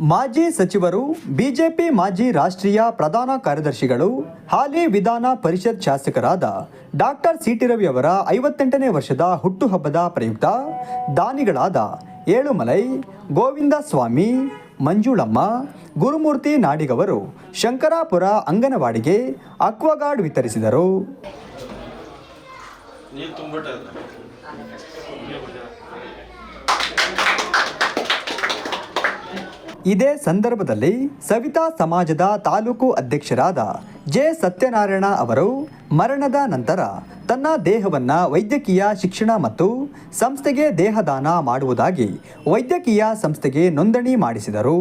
ಮಾಜಿ ಸಚಿವರು, ಬಿಜೆಪಿ ಮಾಜಿ ರಾಷ್ಟ್ರೀಯ ಪ್ರಧಾನ ಕಾರ್ಯದರ್ಶಿಗಳು, ಹಾಲಿ ವಿಧಾನ ಪರಿಷತ್ ಶಾಸಕರಾದ ಡಾಕ್ಟರ್ ಸಿಟಿ ರವಿ ಅವರ ಐವತ್ತೆಂಟನೇ ವರ್ಷದ ಹುಟ್ಟುಹಬ್ಬದ ಪ್ರಯುಕ್ತ ದಾನಿಗಳಾದ ಏಳುಮಲೈ ಗೋವಿಂದ ಸ್ವಾಮಿ ಮಂಜುಳಮ್ಮ, ಗುರುಮೂರ್ತಿ ನಾಡಿಗವರು ಶಂಕರಾಪುರ ಅಂಗನವಾಡಿಗೆ ಅಕ್ವಾಗಾರ್ಡ್ ವಿತರಿಸಿದರು. ಇದೇ ಸಂದರ್ಭದಲ್ಲಿ ಸವಿತಾ ಸಮಾಜದ ತಾಲೂಕು ಅಧ್ಯಕ್ಷರಾದ ಜೆ ಸತ್ಯನಾರಾಯಣ ಅವರು ಮರಣದ ನಂತರ ತನ್ನ ದೇಹವನ್ನು ವೈದ್ಯಕೀಯ ಶಿಕ್ಷಣ ಮತ್ತು ಸಂಸ್ಥೆಗೆ ದೇಹದಾನ ಮಾಡುವುದಾಗಿ ವೈದ್ಯಕೀಯ ಸಂಸ್ಥೆಗೆ ನೋಂದಣಿ ಮಾಡಿಸಿದರು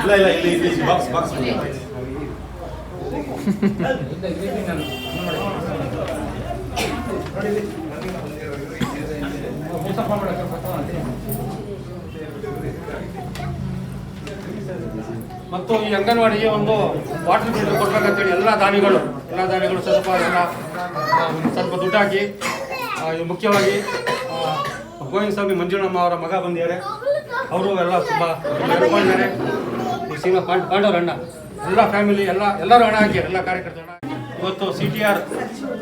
ಇಲ್ಲ ಇಲ್ಲ ಇಲ್ಲಿ ಇಲ್ಲಿ ಬಾಕ್ಸ್ ಬಾಕ್ಸ್ ಮತ್ತು ಈ ಅಂಗನವಾಡಿಗೆ ಒಂದು ವಾಟರ್ ಫಿಲ್ಟರ್ ಕೊಡ್ಬೇಕಂತೇಳಿ ಎಲ್ಲ ದಾನಿಗಳು ಎಲ್ಲ ದಾನಿಗಳು ಸ್ವಲ್ಪ ಎಲ್ಲ ಸ್ವಲ್ಪ ದುಡ್ಡು ಹಾಕಿ ಮುಖ್ಯವಾಗಿ ಗೋವಿಂದ ಸ್ವಾಮಿ ಮಂಜುಳಮ್ಮ ಅವರ ಮಗ ಬಂದಿದ್ದಾರೆ. ಅವರು ಎಲ್ಲ ತುಂಬ ಮಾಡಿದ್ದಾರೆ ಪಾಂಡ್, ಪಾಂಡವ್ರ ಅಣ್ಣ. ಎಲ್ಲ ಫ್ಯಾಮಿಲಿ ಎಲ್ಲ, ಎಲ್ಲರೂ ಹಣ ಹಾಕಿ, ಎಲ್ಲ ಕಾರ್ಯಕರ್ತರು ಇವತ್ತು ಸಿ ಟಿ ಆರ್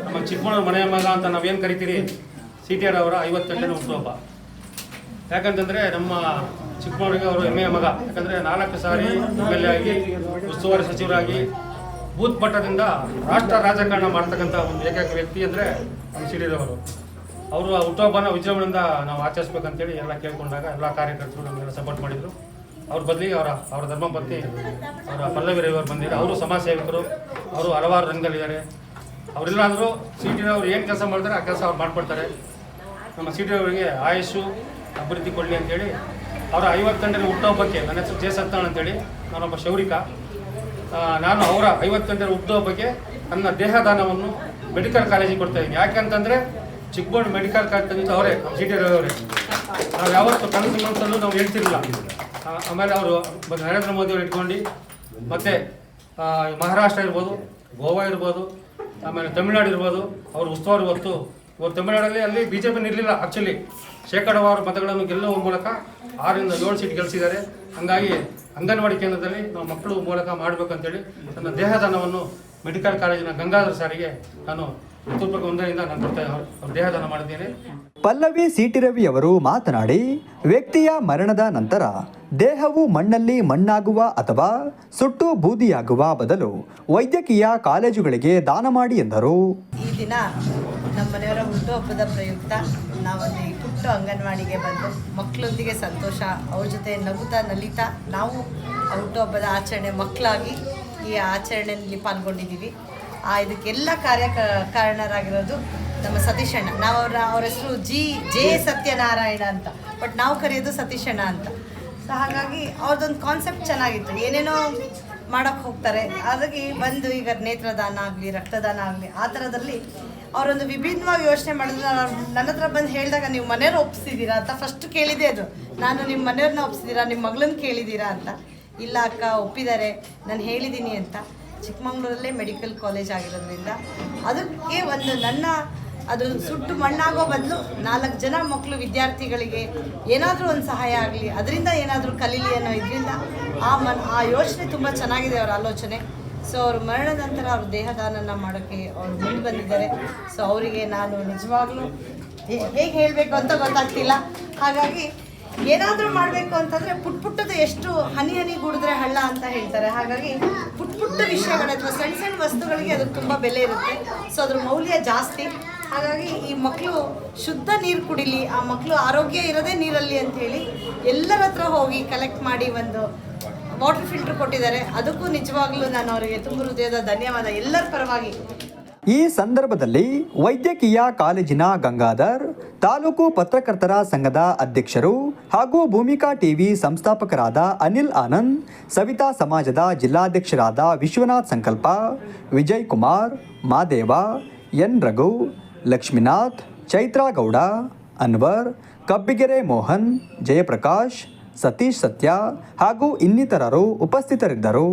ನಮ್ಮ ಚಿಕ್ಕಮಗಳೂರು ಮನೆಯ ಮಗ ಅಂತ ನಾವೇನು ಕರಿತೀರಿ? ಸಿ ಟಿ ಆರ್ ಅವರ ಐವತ್ತೆಂಟನೇ ಹುಟ್ಟುಹಬ್ಬ ಯಾಕಂತಂದರೆ ನಮ್ಮ ಚಿಕ್ಕಮಗಳೂರಿಗೆ ಅವರು ಹೆಮ್ಮೆಯ ಮಗ. ಯಾಕಂದ್ರೆ ನಾಲ್ಕು ಸಾರಿ ಎಂ ಎಲ್ ಎ ಆಗಿ, ಉಸ್ತುವಾರಿ ಸಚಿವರಾಗಿ, ಬೂತ್ ಮಟ್ಟದಿಂದ ರಾಷ್ಟ್ರ ರಾಜಕಾರಣ ಮಾಡ್ತಕ್ಕಂಥ ಒಂದು ಏಕೈಕ ವ್ಯಕ್ತಿ ಅಂದರೆ ನಮ್ಮ ಸಿಡಿದವರು ಅವರು ಆ ಹುಟ್ಟುಹಬ್ಬನ ವಿಜೃಂಭಣೆಯಿಂದ ನಾವು ಆಚರಿಸ್ಬೇಕಂತೇಳಿ ಎಲ್ಲ ಕೇಳ್ಕೊಂಡಾಗ ಎಲ್ಲ ಕಾರ್ಯಕರ್ತರು ನಮಗೆಲ್ಲ ಸಪೋರ್ಟ್ ಮಾಡಿದರು. ಅವ್ರ ಬದಲಿಗೆ ಅವರ ಅವರ ಧರ್ಮಪತ್ನಿ, ಅವರ ಪಲ್ಲವಿ ರವಿ ಅವರು ಬಂದಿದ್ದಾರೆ. ಅವರು ಸಮಾಜ ಸೇವಕರು, ಅವರು ಹಲವಾರು ರಂಗದಲ್ಲಿದ್ದಾರೆ. ಅವರೆಲ್ಲಾದರೂ ಸಿ ಟಿ ಅವರು ಏನು ಕೆಲಸ ಮಾಡ್ತಾರೆ ಆ ಕೆಲಸ ಅವ್ರು ಮಾಡ್ಕೊಡ್ತಾರೆ. ನಮ್ಮ ಸಿ ಡಿ ಅವರಿಗೆ ಆಯುಷು ಅಭಿವೃದ್ಧಿ ಕೊಡಲಿ ಅಂತೇಳಿ, ಅವರ ಐವತ್ತೆಂಟನೇ ಹುಟ್ಟುಹಬ್ಬಕ್ಕೆ ನನ್ನ ಹೆಸರು ಜೆ ಸತ್ತಾಳ್ ಅಂತೇಳಿ, ನಾನೊಬ್ಬ ಶೌರಿಕ. ನಾನು ಅವರ ಐವತ್ತೆಂಟನೇ ಹುಟ್ಟುಹಬ್ಬಕ್ಕೆ ನನ್ನ ದೇಹದಾನವನ್ನು ಮೆಡಿಕಲ್ ಕಾಲೇಜಿಗೆ ಕೊಡ್ತಾ ಇದ್ದೀನಿ. ಯಾಕೆಂತಂದರೆ ಚಿಕ್ಕಬೋರ್ಡ್ ಮೆಡಿಕಲ್ ಕಾಲೇಜಿಂದ ಅವರೇ, ನಮ್ಮ ಸಿ ಟಿ ಅವರೇ. ನಾವು ಯಾವತ್ತು ಕನಸು ಮನಸ್ಸಲ್ಲೂ ನಾವು ಹೇಳ್ತಿರಲಿಲ್ಲ. ಆಮೇಲೆ ಅವರು ನರೇಂದ್ರ ಮೋದಿ ಅವರು ಇಟ್ಕೊಂಡು, ಮತ್ತು ಮಹಾರಾಷ್ಟ್ರ ಇರ್ಬೋದು, ಗೋವಾ ಇರ್ಬೋದು, ಆಮೇಲೆ ತಮಿಳ್ನಾಡು ಇರ್ಬೋದು, ಅವರು ಉಸ್ತುವಾರಿ ಹೊತ್ತು ಇವರು ತಮಿಳುನಾಡಲ್ಲಿ ಅಲ್ಲಿ ಬಿ ಜೆ ಪಿ ಇರಲಿಲ್ಲ ಆ್ಯಕ್ಚುಲಿ ಶೇಕಡಾವಾರು ಮತಗಳನ್ನು ಗೆಲ್ಲುವ ಮೂಲಕ ಆರರಿಂದ ಏಳು ಸೀಟ್ ಗೆಲ್ಲಿಸಿದ್ದಾರೆ ಹಾಗಾಗಿ ಅಂಗನವಾಡಿ ಕೇಂದ್ರದಲ್ಲಿ ನಾವು ಮಕ್ಕಳು ಮೂಲಕ ಮಾಡಬೇಕಂತೇಳಿ ನನ್ನ ದೇಹದಾನವನ್ನು ಮೆಡಿಕಲ್ ಕಾಲೇಜಿನ ಗಂಗಾಧರ್ ಸಾರಿಗೆ ನಾನು ಒಂದರಿಂದ ನಾನು ಕೊಡ್ತಾ ಅವ್ರ ದೇಹದಾನ ಮಾಡಿದ್ದೇನೆ. ಪಲ್ಲವಿ ಸಿಟಿರವಿ ಅವರು ಮಾತನಾಡಿ ವ್ಯಕ್ತಿಯ ಮರಣದ ನಂತರ ದೇಹವು ಮಣ್ಣಲ್ಲಿ ಮಣ್ಣಾಗುವ ಅಥವಾ ಸುಟ್ಟು ಬೂದಿಯಾಗುವ ಬದಲು ವೈದ್ಯಕೀಯ ಕಾಲೇಜುಗಳಿಗೆ ದಾನ ಮಾಡಿ ಎಂದರು. ಈ ದಿನ ನಮ್ಮ ಮನೆಯವರ ಹುಟ್ಟುಹಬ್ಬದ ಪ್ರಯುಕ್ತ ನಾವಲ್ಲಿ ಪುಟ್ಟ ಅಂಗನವಾಡಿಗೆ ಬಂದು ಮಕ್ಕಳೊಂದಿಗೆ ಸಂತೋಷ, ಅವ್ರ ಜೊತೆ ನಗುತ್ತಾ ನಲಿತಾ ನಾವು ಹುಟ್ಟುಹಬ್ಬದ ಆಚರಣೆ ಮಕ್ಕಳಾಗಿ ಈ ಆಚರಣೆಯಲ್ಲಿ ಪಾಲ್ಗೊಂಡಿದ್ದೀವಿ. ಆ ಇದಕ್ಕೆಲ್ಲ ಕಾರ್ಯ ಕಾರಣರಾಗಿರೋದು ನಮ್ಮ ಸತೀಶ್ ಅಣ್ಣ. ನಾವು ಅವರ, ಅವ್ರ ಹೆಸರು ಜಿ, ಜೆ ಸತ್ಯನಾರಾಯಣ ಅಂತ. ಬಟ್ ನಾವು ಕರೆಯೋದು ಸತೀಶ್ ಅಣ್ಣ ಅಂತ. ಸೊ ಹಾಗಾಗಿ ಅವ್ರದ್ದೊಂದು ಕಾನ್ಸೆಪ್ಟ್ ಚೆನ್ನಾಗಿತ್ತು. ಏನೇನೋ ಮಾಡೋಕ್ಕೆ ಹೋಗ್ತಾರೆ. ಹಾಗಾಗಿ ಬಂದು ಈಗ ನೇತ್ರದಾನ ಆಗಲಿ, ರಕ್ತದಾನ ಆಗಲಿ, ಆ ಥರದಲ್ಲಿ ಅವರೊಂದು ವಿಭಿನ್ನವಾಗಿ ಯೋಚನೆ ಮಾಡಿದ್ರು. ನಾನು ನನ್ನ ಹತ್ರ ಬಂದು ಹೇಳಿದಾಗ ನೀವು ಮನೆಯವ್ರು ಒಪ್ಸಿದ್ದೀರಾ ಅಂತ ಫಸ್ಟ್ ಕೇಳಿದೆ ಅದು. ನಾನು ನಿಮ್ಮ ಮನೆಯವ್ರನ್ನ ಒಪ್ಸಿದ್ದೀರಾ ನಿಮ್ಮ ಮಗಳನ್ನ ಕೇಳಿದ್ದೀರಾ ಅಂತ. ಇಲ್ಲ ಅಕ್ಕ, ಒಪ್ಪಿದ್ದಾರೆ. ನಾನು ಹೇಳಿದ್ದೀನಿ ಅಂತ. ಚಿಕ್ಕಮಂಗ್ಳೂರಲ್ಲೇ ಮೆಡಿಕಲ್ ಕಾಲೇಜ್ ಆಗಿರೋದ್ರಿಂದ ಅದಕ್ಕೆ ಒಂದು ನನ್ನ ಅದು ಸುಟ್ಟು ಮಣ್ಣಾಗೋ ಬದಲು ನಾಲ್ಕು ಜನ ಮಕ್ಕಳು ವಿದ್ಯಾರ್ಥಿಗಳಿಗೆ ಏನಾದರೂ ಒಂದು ಸಹಾಯ ಆಗಲಿ, ಅದರಿಂದ ಏನಾದರೂ ಕಲೀಲಿ ಅನ್ನೋ ಇದರಿಂದ ಆ ಮನ್, ಆ ಯೋಚನೆ ತುಂಬ ಚೆನ್ನಾಗಿದೆ ಅವರ ಆಲೋಚನೆ. ಸೊ ಅವರು ಮರಣ ನಂತರ ಅವ್ರ ದೇಹದಾನನ ಮಾಡೋಕ್ಕೆ ಅವ್ರು ಮುಂದೆ ಬಂದಿದ್ದಾರೆ. ಸೊ ಅವರಿಗೆ ನಾನು ನಿಜವಾಗ್ಲೂ ಹೇಗೆ ಹೇಳಬೇಕು ಅಂತ ಗೊತ್ತಾಗ್ತಿಲ್ಲ. ಹಾಗಾಗಿ ಏನಾದರೂ ಮಾಡಬೇಕು ಅಂತಂದರೆ ಪುಟ್ ಪುಟ್ಟದ ಎಷ್ಟು ಹನಿ ಹನಿ ಗುಡಿದ್ರೆ ಹಳ್ಳ ಅಂತ ಹೇಳ್ತಾರೆ. ಹಾಗಾಗಿ ಪುಟ್ ಪುಟ್ಟ ವಿಷಯಗಳು ಅಥವಾ ಸಣ್ಣ ಸಣ್ಣ ವಸ್ತುಗಳಿಗೆ ಅದಕ್ಕೆ ತುಂಬ ಬೆಲೆ ಇರುತ್ತೆ. ಸೊ ಅದ್ರ ಮೌಲ್ಯ ಜಾಸ್ತಿ. ಹಾಗಾಗಿ ಈ ಮಕ್ಕಳು ಶುದ್ಧ ನೀರು ಕುಡಿಲಿ, ಆ ಮಕ್ಕಳು ಆರೋಗ್ಯ ಇರೋದೇ ನೀರಲ್ಲಿ ಅಂತ ಹೇಳಿ ಎಲ್ಲರ ಹತ್ರ ಹೋಗಿ ಕಲೆಕ್ಟ್ ಮಾಡಿ ಒಂದು ವಾಟರ್ ಫಿಲ್ಟರ್ ಕೊಟ್ಟಿದ್ದಾರೆ. ಅದಕ್ಕೂ ನಿಜವಾಗ್ಲೂ ನಾನು ಅವರಿಗೆ ತುಂಬ ಹೃದಯದ ಧನ್ಯವಾದ. ಎಲ್ಲರ ಪರವಾಗಿ. ಈ ಸಂದರ್ಭದಲ್ಲಿ ವೈದ್ಯಕೀಯ ಕಾಲೇಜಿನ ಗಂಗಾಧರ್, ತಾಲೂಕು ಪತ್ರಕರ್ತರ ಸಂಘದ ಅಧ್ಯಕ್ಷರು ಹಾಗೂ ಭೂಮಿಕಾ ಟಿವಿ ಸಂಸ್ಥಾಪಕರಾದ ಅನಿಲ್ ಆನಂದ್, ಸವಿತಾ ಸಮಾಜದ ಜಿಲ್ಲಾಧ್ಯಕ್ಷರಾದ ವಿಶ್ವನಾಥ್ ಸಂಕಲ್ಪ ವಿಜಯ್ ಕುಮಾರ್ ಮಾದೇವ, ಎನ್ ರಘು, ಲಕ್ಷ್ಮೀನಾಥ್ ಚೈತ್ರಾ ಗೌಡ ಅನ್ವರ್, ಕಬ್ಬಿಗೆರೆ ಮೋಹನ್, ಜಯಪ್ರಕಾಶ್ ಸತೀಶ್ ಸತ್ಯ ಹಾಗೂ ಇನ್ನಿತರರು ಉಪಸ್ಥಿತರಿದ್ದರು.